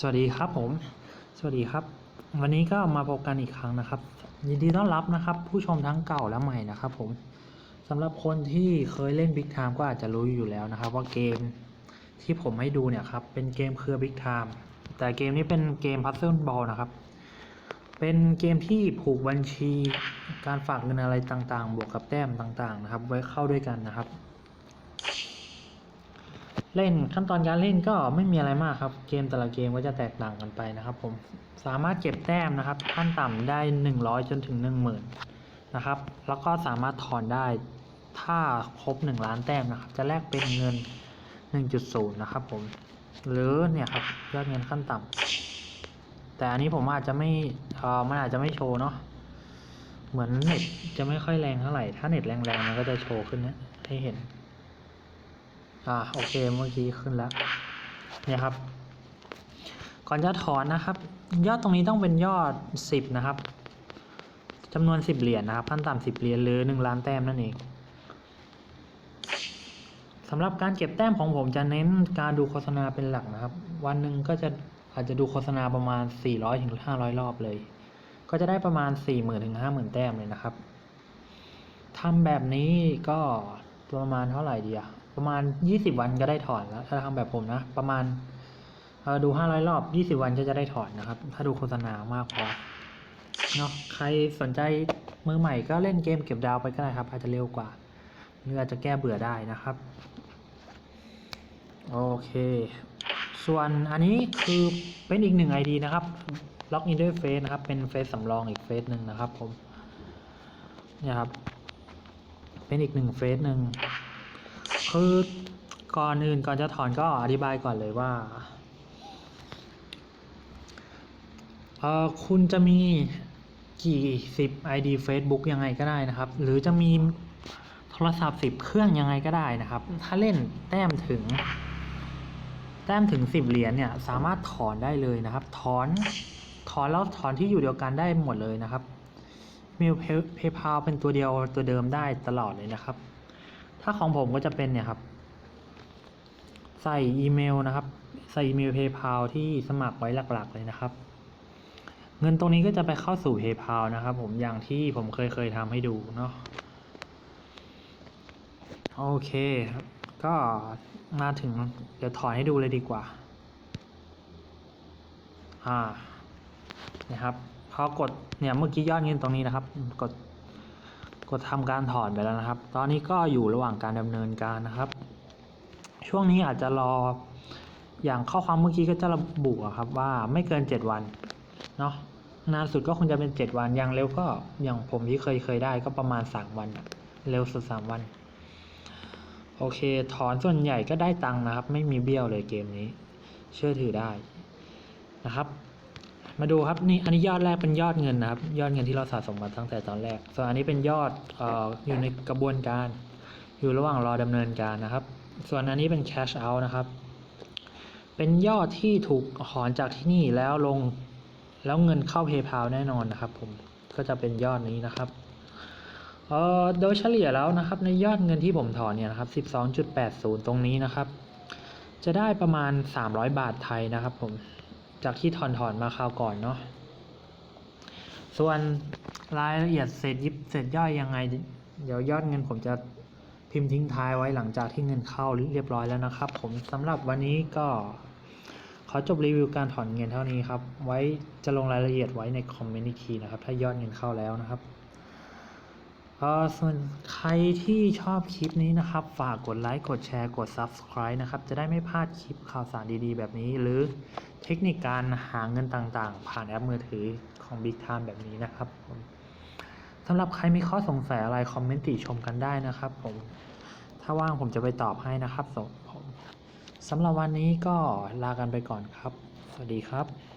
สวัสดีครับผม สวัสดีครับ วันนี้ก็มาพบกันอีกครั้งนะครับ ยินดีต้อนรับนะครับ ผู้ชมทั้งเก่าและใหม่นะครับผมสำหรับคนที่เคยเล่น Big Time ก็อาจจะรู้อยู่แล้วนะครับ ว่าเกมที่ผมให้ดูเนี่ยครับ เป็นเกมเครือ Big Time แต่เกมนี้เป็นเกม Puzzle Ball นะครับ เป็นเกมที่ผูกบัญชีการฝากเงินอะไรต่างๆ บวกกับแต้มต่างๆนะครับ ไว้เข้าด้วยกันนะครับ เล่นขั้นตอนการเล่นก็ไม่มีอะไรมากครับ เกมแต่ละเกมก็จะแตกต่างกันไปนะครับผมสามารถเก็บแต้มนะครับขั้นต่ำได้ 100 จนถึง 10,000นะครับ แล้วก็สามารถถอนได้ถ้าครบ 1 ล้านแต้มนะครับ จะแลกเป็นเงิน 1.0 นะครับผมหรือเนี่ยครับยอดเงินขั้นต่ำแต่อันนี้ผมอาจจะไม่เออมันอาจจะไม่โชว์เนาะเหมือนเน็ตจะไม่ค่อยแรงเท่าไหร่ถ้าเน็ตแรงๆมันก็จะโชว์ขึ้นนะให้เห็น อ่าโอเคเมื่อกี้ขึ้นแล้วเนี่ยครับ ก่อนจะถอนนะครับ ยอดตรงนี้ต้องเป็นยอดสิบนะครับจำนวนสิบเหรียญนะครับขั้นต่ำสิบเหรียญหรือหนึ่งล้านแต้มนั่นเองสำหรับการเก็บแต้มของผมจะเน้นการดูโฆษณาเป็นหลักนะครับ วันหนึ่งก็จะอาจจะดูโฆษณาประมาณ 400ถึง500 รอบเลย ก็จะได้ประมาณ 40,000ถึง50,000 แต้มเลยนะครับทำแบบนี้ก็ประมาณเท่าไหร่ดีอะ ประมาณ 20 วันก็ได้ถอนแล้ว ถ้าทำแบบผมนะ ประมาณดู 500 รอบ 20 วันก็จะได้ถอนนะครับ ถ้าดูโฆษณามากพอเนาะใครสนใจมือใหม่ก็เล่นเกมเก็บดาวไปก็ได้ครับ อาจจะเร็วกว่าหรืออาจจะแก้เบื่อได้นะครับ โอเค ส่วนอันนี้คือเป็นอีกหนึ่ง ID นะครับล็อกอินด้วยเฟซนะครับ เป็นเฟซสำรองอีกเฟซหนึ่งนะครับผมเนี่ยครับ เป็นอีกหนึ่งเฟซหนึ่ง คือก่อนอื่นก่อนจะถอนก็อธิบายก่อนเลยว่าเออคุณจะมีกี่สิบ ID Facebook ยังไงก็ได้นะครับ หรือจะมีโทรศัพท์สิบเครื่องยังไงก็ได้นะครับ ถ้าเล่นแต้มถึง แต้มถึงสิบเหรียญเนี่ย สามารถถอนได้เลยนะครับ ถอนถอนแล้วถอนที่อยู่เดียวกันได้หมดเลยนะครับมีเพย์พาเป็นตัวเดียวตัวเดิมได้ตลอดเลยนะครับ ถ้าของผมก็จะเป็นเนี่ยครับ ใส่อีเมลนะครับ ใส่อีเมล PayPal ที่สมัครไว้หลักๆ เลยนะครับ เงินตรงนี้ก็จะไปเข้าสู่ PayPal นะครับ ผมอย่างที่ผมเคยเคยทำให้ดูเนาะโอเคครับ ก็มาถึงเดี๋ยวถอนให้ดูเลยดีกว่า อ่านะครับพอกดเนี่ยเมื่อกี้ยอดเงินตรงนี้นะครับ กด กดทำการถอนไปแล้วนะครับ ตอนนี้ก็อยู่ระหว่างการดำเนินการนะครับ ช่วงนี้อาจจะรออย่างข้อความเมื่อกี้ก็จะระบุครับว่าไม่เกินเจ็ดวันเนาะนานสุดก็คงจะเป็นเจ็ดวันอย่างเร็วก็อย่างผมที่เคยเคยได้ก็ประมาณสามวันเร็วสุดสามวัน โอเค ถอนส่วนใหญ่ก็ได้ตังค์นะครับ ไม่มีเบี้ยวเลยเกมนี้ เชื่อถือได้นะครับ มาดูครับนี่อันนี้ยอดแรกเป็นยอดเงินนะครับ ยอดเงินที่เราสะสมมาตั้งแต่ตอนแรก ส่วนอันนี้เป็นยอดอออยู่ในกระบวนการ อยู่ระหว่างรอดำเนินการนะครับ ส่วนอันนี้เป็น cash out นะครับ เป็นยอดที่ถูกถอนจากที่นี่แล้วลงแล้วเงินเข้า PayPal แน่นอนนะครับ ผมก็จะเป็นยอดนี้นะครับเอ่อโดยเฉลี่ยแล้วนะครับ ในยอดเงินที่ผมถอนเนี่ยนะครับ12.80 ตรงนี้นะครับ จะได้ประมาณ 300 บาทไทยนะครับผม จากที่ถอนถอนมาคราวก่อนเนาะส่วนรายละเอียดเศษยิบเศษย่อยยังไง เดี๋ยวยอดเงินผมจะพิมพ์ทิ้งท้ายไว้หลังจากที่เงินเข้าเรียบร้อยแล้วนะครับ ผมสำหรับวันนี้ก็ขอจบรีวิวการถอนเงินเท่านี้ครับ ไว้จะลงรายละเอียดไว้ในคอมเมนต์อีกทีนะครับ ถ้ายอดเงินเข้าแล้วนะครับ เออส่วนใครที่ชอบคลิปนี้นะครับ ฝากกดไลค์กดแชร์กด Subscribe นะครับ จะได้ไม่พลาดคลิปข่าวสารดีๆ แบบนี้ หรือเทคนิคการหาเงินต่างๆ ผ่านแอปมือถือของ Big Time แบบนี้นะครับผมสำหรับใครมีข้อสงสัยอะไรคอมเมนต์ติชมกันได้นะครับผมถ้าว่างผมจะไปตอบให้นะครับผมสำหรับวันนี้ก็ลากันไปก่อนครับ สวัสดีครับ